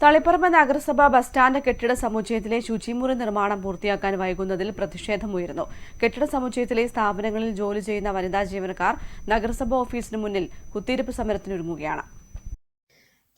തളിപ്പറമ്പ് നഗരസഭ bus stand കെട്ടിട സമുച്ചയത്തിലെ ശുചിമുറി നിർമ്മാണം പൂർത്തിയാക്കാൻ വൈകുന്നതിൽ പ്രതിഷേധമുയർന്നു കെട്ടിട സമുച്ചയത്തിലെ സ്ഥാപനങ്ങളിൽ ജോലി ചെയ്യുന്ന വനിതാ ജീവനക്കാർ നഗരസഭ ഓഫീസിന് മുന്നിൽ കുത്തിയിരിപ്പ് സമരത്തിനൊരുങ്ങുകയാണ്.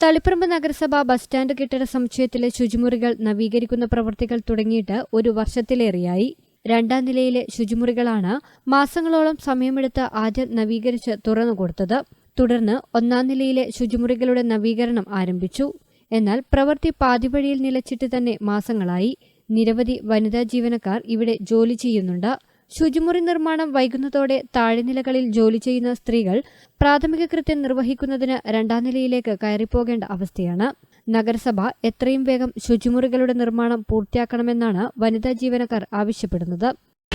തളിപ്പറമ്പ് നഗരസഭ ബസ് സ്റ്റാൻഡ് കെട്ടിട സമുച്ചയത്തിലെ ശുചിമുറികൾ നവീകരിക്കുന്ന പ്രവൃത്തികൾ തുടങ്ങിയിട്ട് ഒരു വർഷത്തിലേറെയായി. രണ്ടാം നിലയിലെ ശുചിമുറികളാണ് മാസങ്ങളോളം സമയമെടുത്ത് ആദ്യം നവീകരിച്ച് തുറന്നുകൊടുത്തത്. തുടർന്ന് ഒന്നാം നിലയിലെ ശുചിമുറികളുടെ നവീകരണം ആരംഭിച്ചു. എന്നാൽ പ്രവൃത്തി പാതിവഴിയിൽ നിലച്ചിട്ട് തന്നെ മാസങ്ങളായി. നിരവധി വനിതാ ജീവനക്കാർ ഇവിടെ ജോലി ചെയ്യുന്നുണ്ട്. ശുചിമുറി നിർമ്മാണം വൈകുന്നതോടെ താഴെനിലകളിൽ ജോലി ചെയ്യുന്ന സ്ത്രീകൾ പ്രാഥമിക കൃത്യം നിർവഹിക്കുന്നതിന് രണ്ടാം നിലയിലേക്ക് കയറിപ്പോകേണ്ട അവസ്ഥയാണ്. നഗരസഭ എത്രയും വേഗം ശുചിമുറികളുടെ നിർമ്മാണം പൂർത്തിയാക്കണമെന്നാണ് വനിതാ ജീവനക്കാർ ആവശ്യപ്പെടുന്നത്.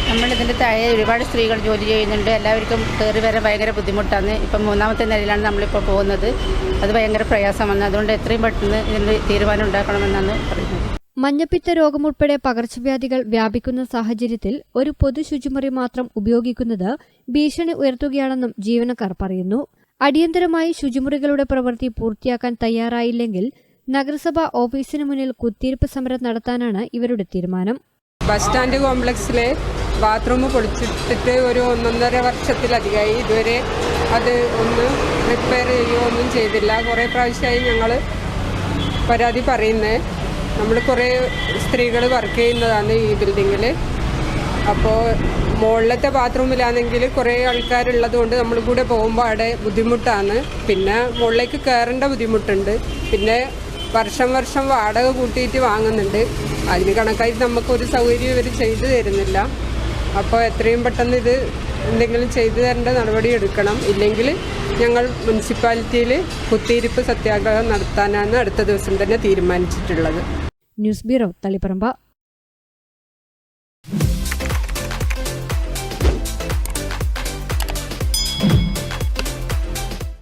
നമ്മൾ ഇതിന്റെ താഴെ ഒരുപാട് സ്ത്രീകൾ ജോലി ചെയ്യുന്നുണ്ട്. എല്ലാവർക്കും കയറി വരാൻ ഭയങ്കര ബുദ്ധിമുട്ടാണ്. ഇപ്പം മൂന്നാമത്തെ നിലയിലാണ് നമ്മളിപ്പോൾ പോകുന്നത്. അത് ഭയങ്കര പ്രയാസമാണ്. അതുകൊണ്ട് എത്രയും പെട്ടെന്ന് ഇതിന്റെ തീരുമാനം ഉണ്ടാക്കണമെന്നാണ് പറയുന്നത്. മഞ്ഞപ്പിത്ത രോഗം ഉൾപ്പെടെ പകർച്ചവ്യാധികൾ വ്യാപിക്കുന്ന സാഹചര്യത്തിൽ ഒരു പൊതു ശുചിമുറി മാത്രം ഉപയോഗിക്കുന്നത് ഭീഷണി ഉയർത്തുകയാണെന്നും ജീവനക്കാർ പറയുന്നു. അടിയന്തരമായി ശുചിമുറികളുടെ പ്രവൃത്തി പൂർത്തിയാക്കാൻ തയ്യാറായില്ലെങ്കിൽ നഗരസഭ ഓഫീസിന് മുന്നിൽ കുത്തിയിരിപ്പ് സമരം നടത്താനാണ് ഇവരുടെ തീരുമാനം. ബസ് സ്റ്റാൻഡ് കോംപ്ലക്സിലെ ബാത്റൂം പൊളിച്ചിട്ടിട്ട് ഒരു ഒന്നൊന്നര വർഷത്തിലധികമായി ഇതുവരെ അത് ഒന്ന് റിപ്പയർ ചെയ്യുകയോ ഒന്നും ചെയ്തില്ല. കുറേ പ്രാവശ്യമായി ഞങ്ങൾ പരാതി പറയുന്നത് നമ്മൾ കുറേ സ്ത്രീകൾ വർക്ക് ചെയ്യുന്നതാണ് ഈ ബിൽഡിങ്ങിൽ അപ്പോൾ മുകളിലത്തെ ബാത്റൂമിലാണെങ്കിൽ കുറേ ആൾക്കാരുള്ളത് കൊണ്ട് നമ്മൾ കൂടെ പോകുമ്പോൾ അവിടെ ബുദ്ധിമുട്ടാണ്. പിന്നെ മുകളിലേക്ക് കയറേണ്ട ബുദ്ധിമുട്ടുണ്ട്. പിന്നെ വർഷം വർഷം വാടക കൂട്ടിയിട്ട് വാങ്ങുന്നുണ്ട്. അതിന് കണക്കായിട്ട് നമുക്കൊരു സൗകര്യം ഇവർ ചെയ്തു തരുന്നില്ല. അപ്പോൾ എത്രയും പെട്ടെന്ന് ഇത് എന്തെങ്കിലും ചെയ്തു തരേണ്ട നടപടി എടുക്കണം. ഇല്ലെങ്കിൽ ഞങ്ങൾ മുനിസിപ്പാലിറ്റിയിൽ കുത്തിയിരിപ്പ് സത്യാഗ്രഹം നടത്താനാണ് അടുത്ത ദിവസം തന്നെ തീരുമാനിച്ചിട്ടുള്ളത്. News bureau Taliparamba.